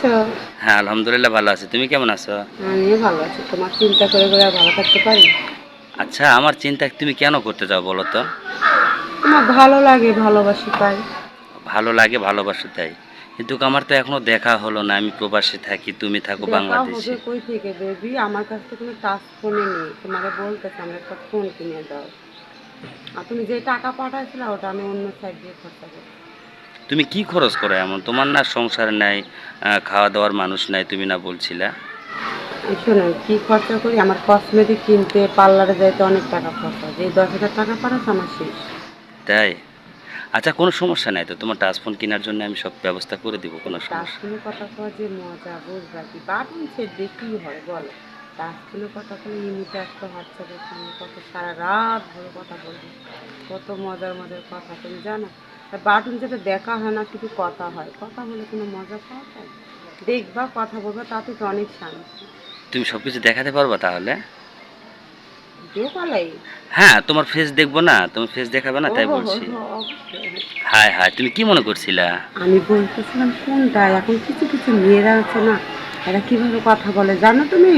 আছো? হ্যাঁ আলহামদুলিল্লাহ ভালো আছি। তুমি কেমন আছো? আমিও ভালো আছি। তোমার চিন্তা করে করে ভালো থাকতে পারি? আচ্ছা আমার চিন্তা তুমি কেন করতে চাও বলো তো? তোমার ভালো লাগে ভালোবাসি পাই ভালো লাগে ভালোবাসা তাই। কিন্তু আমার তো এখনও দেখা হলো না। আমি প্রবাসে থাকি তুমি থাকো বাংলাদেশে। কই থেকে বেবি আমার কাছ থেকে কোনো টাচ ফোনে নেই। তোমাকে বলতেছে আমার একটা ফোন কিনে দাও। আর তুমি যে টাকা পাঠাইছিলে ওটা আমি অন্য সাইড দিয়ে খরচা করি তুমি কি খরচ করো এমন? তোমার না সংসার নাই খাওয়া দাওয়ার মানুষ নাই তুমি না বলছিলা? শোনো কি খরচা করি? আমার কসমেটিক কিনতে পার্লারে যাইতে অনেক টাকা খরচা যে দশ হাজার টাকা পাঠাচ্ছে আমার শেষ। তাই? আচ্ছা কোনো সমস্যা নাই তো? তোমার টাচ ফোন কেনার জন্য আমি সব ব্যবস্থা করে দিব কোনো সমস্যা কথা কওয়া যে মজা বুঝবা কি? বাটন সেট দেখি হয় বলো? টাচগুলো কথা বলে ইমিতে একটা হোয়াটসঅ্যাপের সঙ্গে কত সারা রাত ধরে কথা বলব? কত মজার মজার কথা তুমি জানো? বাটন যেটা দেখা হয় না শুধু কথা হয়। কথা বলে কোনো মজা পাওয়া যায়? দেখবা কথা বলবা তাতে তো অনেক শান্তি। তুমি সব কিছু দেখাতে পারবা তাহলে? হ্যাঁ তোমার ফেস দেখব না? তোমার ফেস দেখাবে না তাই বলছি। হায় হায় তুমি কি মনে করছিলা? আমি বলতেছিলাম কোনটা এখন কিছু কিছু মেয়েরা আছে না এরা কীভাবে কথা বলে জানো তুমি?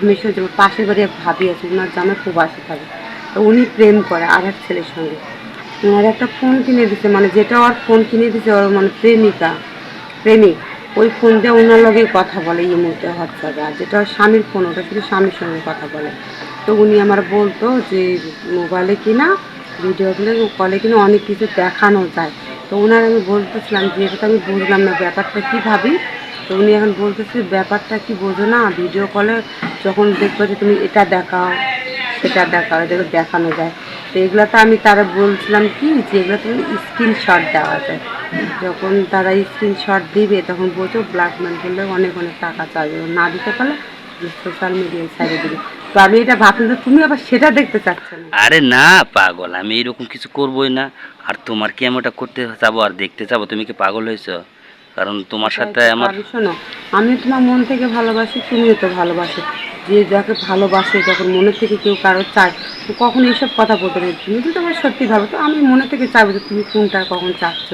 আমি পাশের বাড়ি ভাবি আছে ওনার জামা খুব আসে থাকে তো উনি প্রেম করে আর এক ছেলের সঙ্গে। ওনার একটা ফোন কিনে দিছে মানে যেটা ওর ফোন কিনে দিছে, ওর মানে প্রেমিকা, প্রেমিক। ওই ফোন দিয়ে ওনার লগে কথা বলে এই মুহূর্তে হোয়াটসঅ্যাপে আর যেটা স্বামীর ফোন ওটা শুধু স্বামীর সঙ্গে কথা বলে। তো উনি আমার বলতো যে মোবাইলে কিনা ভিডিও কলে কলে কিনা, অনেক কিছু দেখানো যায়। তো ওনার আমি বলতেছিলাম যে, এটা আমি বুঝলাম না, ব্যাপারটা কী ভাবি? তো উনি এখন বলতেছে, ব্যাপারটা কি বোঝো না ভিডিও কলে যখন দেখব যে তুমি এটা দেখাও, সেটা দেখাও এগুলো দেখানো যায়। তো এগুলো তো আমি তারা বলছিলাম কি যে এগুলো তুমি স্ক্রিনশট দেওয়া যায়। যখন তারা স্ক্রিনশট দিবে, তখন বোঝো ব্ল্যাকমেল করলে অনেক অনেক টাকা চাইবে। না দিতে পারলে সোশ্যাল মিডিয়ায় সাইডে দিবে। তো আমি এটা ভাবলাম যে তুমি আবার সেটা দেখতে চাচ্ছ না। আরে না, পাগল। আমি এরকম কিছু করবোই না। আর তোমার কি আমি ওটা করতে যাব আর দেখতে যাব? তুমি কি পাগল হয়েছো? কারণ তোমার সাথে আমার শোনো আমি তোমার মন থেকে ভালোবাসি তুমিও তো ভালোবাসো। যে যাকে ভালোবাসে যখন মনে থেকে কেউ কারও চায় তো কখন এইসব কথা বলতে নেই। তুমি তো তোমার সত্যি ভাবে তো আমি মনে থেকে চাইব যে তুমি কোনটা কখন চাচ্ছ?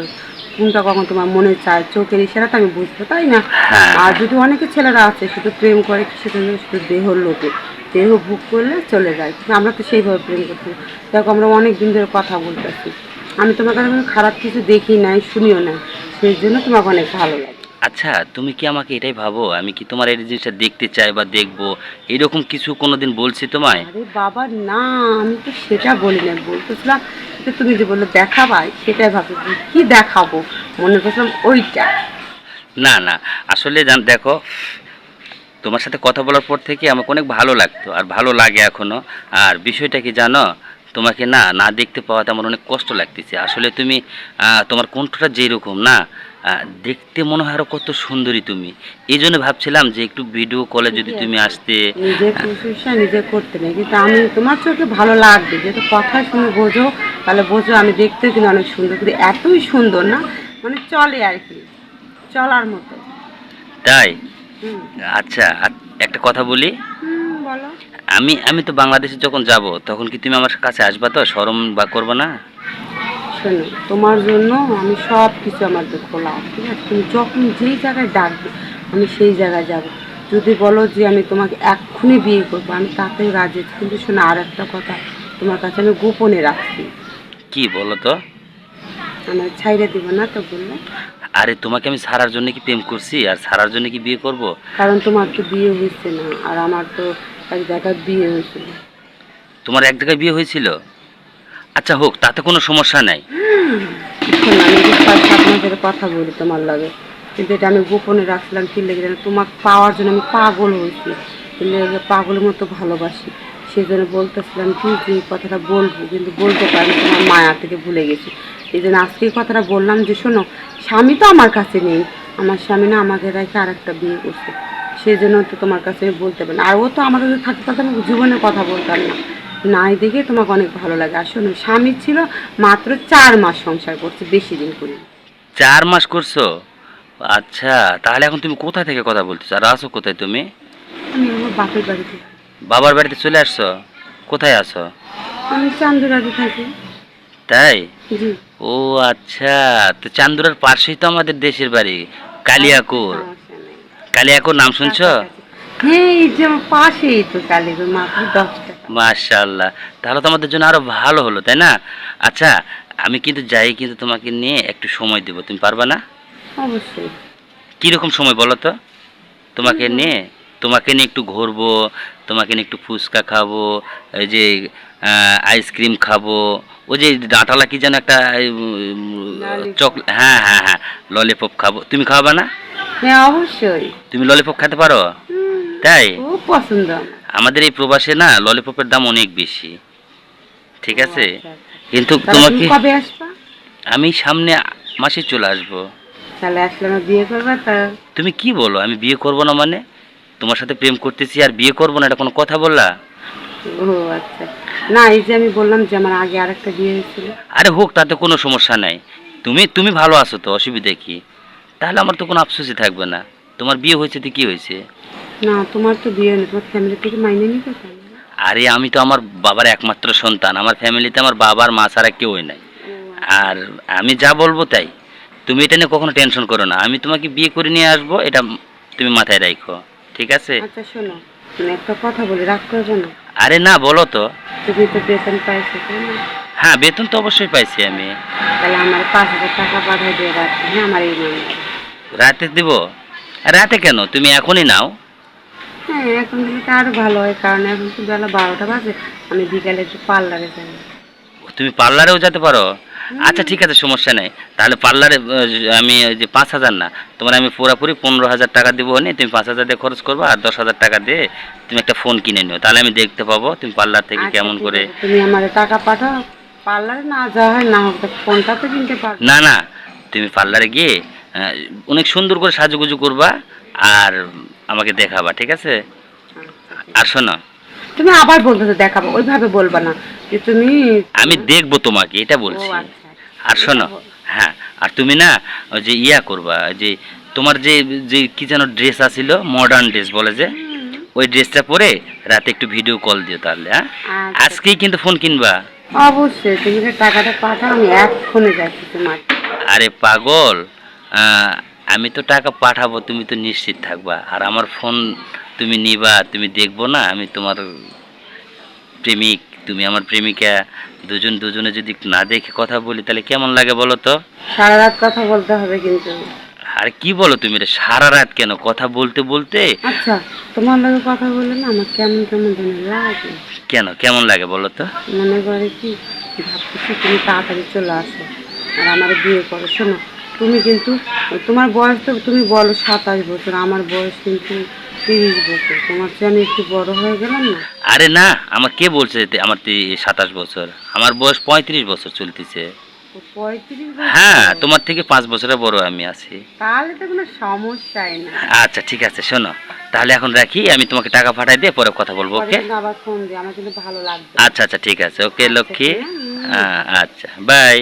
কোনটা কখন তোমার মনে চায়? চোখের ইশারা তো আমি বুঝব তাই না? হ্যাঁ। আর যদি অনেকে ছেলেরা আছে শুধু প্রেম করে কিসের জন্য শুধু দেহর লোকে। দেহ বুক করলে চলে যায়। কিন্তু আমরা তো সেইভাবে প্রেম করছি। দেখো আমরা অনেক দিন ধরে কথা বলতেছি। আমি তোমার কাছে খারাপ কিছু দেখি নাই শুনিও নাই। সেই জন্য তোমাকে অনেক ভালো লাগে। আচ্ছা তুমি কি আমাকে এটাই ভাবো? আমি কি তোমার এই জিনিসটা দেখতে চাই বা দেখব? এরকম কিছু কোনোদিন বলছি তোমায়? আরে বাবা না আমি তো সেটা বলি না বলতেছিলাম যে তুমি যে বলল দেখাবাই সেটাই ভাবি কি দেখাবো? মনে করছিলাম ওইটা। না না আসলে জান দেখো তোমার সাথে কথা বলার পর থেকে আমাকে অনেক ভালো লাগতো আর ভালো লাগে এখনও। আর বিষয়টা কি জানো? তোমাকে না না দেখতে পাওয়াতে আমার অনেক কষ্ট লাগতেছে। আসলে তুমি তোমার কণ্ঠটা যেরকম না দেখতে মনে হয় আরও কত সুন্দরী তুমি। এই জন্য ভাবছিলাম যে একটু ভিডিও কলে যদি তুমি আসতে নিজে করতে নেই। কিন্তু আমি তোমার চোখে ভালো লাগবে। যেহেতু কথা শুনে বোঝো তাহলে বোঝো আমি দেখতে কিন্তু অনেক সুন্দর। কিন্তু এতই সুন্দর না মানে চলে আর কি চলার মতো। তাই? আচ্ছা একটা কথা বলি। বলো। আমি আমি তো বাংলাদেশে যখন যাব তখন কি তুমি আমার কাছে আসবা তো? শরম বা করবে না? শোনো তোমার জন্য আমি সব কিছু আমার খোলা ঠিক আছে? তুমি যখন যেই জায়গায় ডাকবে আমি সেই জায়গায় যাব। যদি বলো যে আমি তোমাকে এক্ষুনি বিয়ে করব আমি তাতেও রাজি কিন্তু শোনো আর একটা কথা তোমার কাছে আমি গোপনে রাখছি। কি বলো তো? আমার ছাইড়ে দিব না তো বললে? আরে তোমাকে আমি সারার জন্য কি প্রেম করছি? আর সারার জন্য কি বিয়ে করব? কারণ তোমার তো বিয়ে হয়েছে না আর আমার তো এক জায়গায় বিয়ে হয়েছিল। তোমার এক জায়গায় বিয়ে হয়েছিল? আচ্ছা হোক তাতে কোনো সমস্যা নাই। শোনো আমি যে সাত কথা বলি তোমার লাগে কিন্তু এটা আমি গোপনে রাখছিলাম কি লেগে জানো? তোমাকে পাওয়ার জন্য আমি পাগল হয়েছি। এই পাগলের মতো ভালোবাসি। সেই জন্য বলতেছিলাম কি যে এই কথাটা বলব কিন্তু বলতে পারি তোমার মায়া থেকে ভুলে গেছি। এই জন্য আজকে এই কথাটা বললাম যে শোনো স্বামী তো আমার কাছে নেই। আমার স্বামী না আমাকে রেখে আর একটা বিয়ে করছে। সেই জন্য তো তোমার কাছে বলতে পারি। আর ও তো আমার কাছে থাকতে থাকতে আমি জীবনে কথা বলতাম না। নাই দেখে তোমাকে অনেক ভালো লাগে। আর শোনো স্বামী ছিল মাত্র চার মাস সংসার করছে বেশি দিন করে। চার মাস করছ? আচ্ছা তাহলে এখন তুমি কোথা থেকে কথা বলতেছো? আর আসো কোথায় তুমি? আমি আমার বাপের বাড়িতে। বাবার বাড়িতে চলে আসছো? কোথায় আসো আমি চান্দুরাতে থাকি। তাই? ও আচ্ছা তো চান্দুরার পাশেই তো আমাদের দেশের বাড়ি কালিয়াকুর। সমস্যা নেই। কালিয়াকুর নাম শুনছো? হ্যাঁ এই যে পাশেই তো কালীপুর মাত্র দশ টাকা। মাশাল্লাহ তাহলে তো আমাদের জন্য আরও ভালো হলো তাই না? আচ্ছা আমি কিন্তু যাই কিন্তু তোমাকে নিয়ে একটু সময় দেবো তুমি পারবা না? অবশ্যই। কীরকম সময় বলো তো? তোমাকে নিয়ে তোমাকে নিয়ে একটু ঘুরবো তোমাকে নিয়ে একটু ফুচকা খাব এই যে আইসক্রিম খাব ওই যে ডাঁটালা কি যেন একটা চকলেট হ্যাঁ হ্যাঁ হ্যাঁ ললিপপ খাব। তুমি খাওয়াবা না? হ্যাঁ অবশ্যই। তুমি ললিপপ খেতে পারো? তাই? খুব পছন্দ। আমাদের এই প্রবাসে না ললিপপের দাম অনেক বেশি। ঠিক আছে? আচ্ছা, আচ্ছা। কিন্তু তোমাকে কবে আসবা? আমি সামনে মাসে চলে আসব। তাহলে আসলে বিয়ে করবা তা। তুমি কি বলো? আমি বিয়ে করব না মানে? তোমার সাথে প্রেম করতেছি আর বিয়ে করব না এটা কোনো কথা বললা? ও আচ্ছা। না এই যে আমি বললাম যে আমার আগে আরেকটা বিয়ে হয়েছিল। আরে হোক তাতে কোনো সমস্যা নাই। তুমি তুমি ভালো আছো তো অসুবিধা কি? তাহলে আমার তো কোনো আফসোসই থাকবে না। তোমার বিয়ে হয়েছে তো কি হয়েছে? না তোমার তো বিয়ে নেই তোমার ফ্যামিলি থেকে মাইনে নিতে আরে আমি তো আমার বাবার একমাত্র সন্তান আমার ফ্যামিলিতে আমার বাবার মা ছাড়া কেউই নাই। আর আমি যা বলব তাই। তুমি এটা নিয়ে কখনো টেনশন করো না। আমি তোমাকে বিয়ে করে নিয়ে আসব এটা তুমি মাথায় রাখো ঠিক আছে? আচ্ছা শোনো একটা কথা বলি রাগ করবে না। আরে না বলো তো। তুমি তো বেতন পাইছো না? হ্যাঁ বেতন তো অবশ্যই পাইছি আমি। তাহলে আমার পাঁচ হাজার টাকা পাঠাই দিয়ে রাখছি হ্যাঁ আমার এই নাম্বারে রাতে দিব? রাতে কেন? তুমি এখনই নাও। হ্যাঁ এখন দিলে তো আরও ভালো হয় কারণ এখন তো বেলা বারোটা বাজে আমি বিকালে একটু পার্লারে যাই। তুমি পার্লারেও যেতে পারো? আচ্ছা ঠিক আছে সমস্যা নেই। তাহলে পার্লারে আমি ওই যে পাঁচ হাজার না তোমার আমি পুরোপুরি পনেরো হাজার টাকা দেবো নি তুমি পাঁচ হাজার দিয়ে খরচ করব আর দশ হাজার টাকা দিয়ে তুমি একটা ফোন কিনে নিও। তাহলে আমি দেখতে পাবো তুমি পার্লার থেকে আচ্ছা, কেমন করে তুমি আমার টাকা পাঠাও পার্লারে না যাওয়া হয় না হোক ফোনটা তো কিনতে পারব না না তুমি পার্লারে গিয়ে অনেক সুন্দর করে সাজুগুজু করবা আর আমাকে দেখাবা ঠিক আছে? আচ্ছা, আর শোনো। তুমি আবার বলতে দেখাবো ওইভাবে বলবা না যে তুমি আমি দেখব তোমাকে এটা বলছি। আচ্ছা আর শোনো হ্যাঁ আর তুমি না ওই যে ইয়া করবা যে তোমার যে যে কি যেন ড্রেস আছিল মডার্ন ড্রেস বলে যে ওই ড্রেসটা পরে রাতে একটু ভিডিও কল দিও তাহলে হ্যাঁ? আচ্ছা। আজকেই কিন্তু ফোন কিনবা। অবশ্যই তুমি টাকাটা পাঠাও আমি এক্ষণে যাচ্ছি তোমার। আরে পাগল! আমি তো টাকা পাঠাবো তুমি তো নিশ্চিত থাকবা। আর আমার ফোন তুমি নিবা তুমি দেখব না আমি তোমার প্রেমিক তুমি আমার প্রেমিকা দুজন দুজনে যদি না দেখে কথা বলি তাহলে কেমন লাগে বলো তো? সারা রাত কথা বলতে হবে কিন্তু। আর কি বলো তুমি এটা সারা রাত কেন? কথা বলতে বলতে? আচ্ছা তোমার লগে কথা বললে না আমার কেমন কেমন যেন লাগে। কেন কেমন লাগে বলো তো? মনে করে কি ভাবতেছি তুমি তাড়াতাড়ি চলে আসো আর আমার বিয়ে করো শোনো। তুমি কিন্তু তোমার বয়স তো তুমি বলো সাতাশ বছর আমার বয়স কিন্তু তিরিশ বছর। তোমার চেয়ে আমি একটু বড় হয়ে গেলাম না? আরে না আমার কে বলছে যে আমার সাতাশ বছর? আমার বয়স পঁয়ত্রিশ বছর চলতেছে। হ্যাঁ তোমার থেকে পাঁচ বছরের বড় আমি আছি। তাহলে তো কোনো সমস্যাই না। আচ্ছা ঠিক আছে শোনো। তাহলে এখন রাখি আমি তোমাকে টাকা পাঠাই দিয়ে পরে কথা বলব ওকে? আবার ফোন দিই আমার কিন্তু ভালো লাগবে। আচ্ছা আচ্ছা ঠিক আছে ওকে লক্ষ্মী। হ্যাঁ আচ্ছা বাই।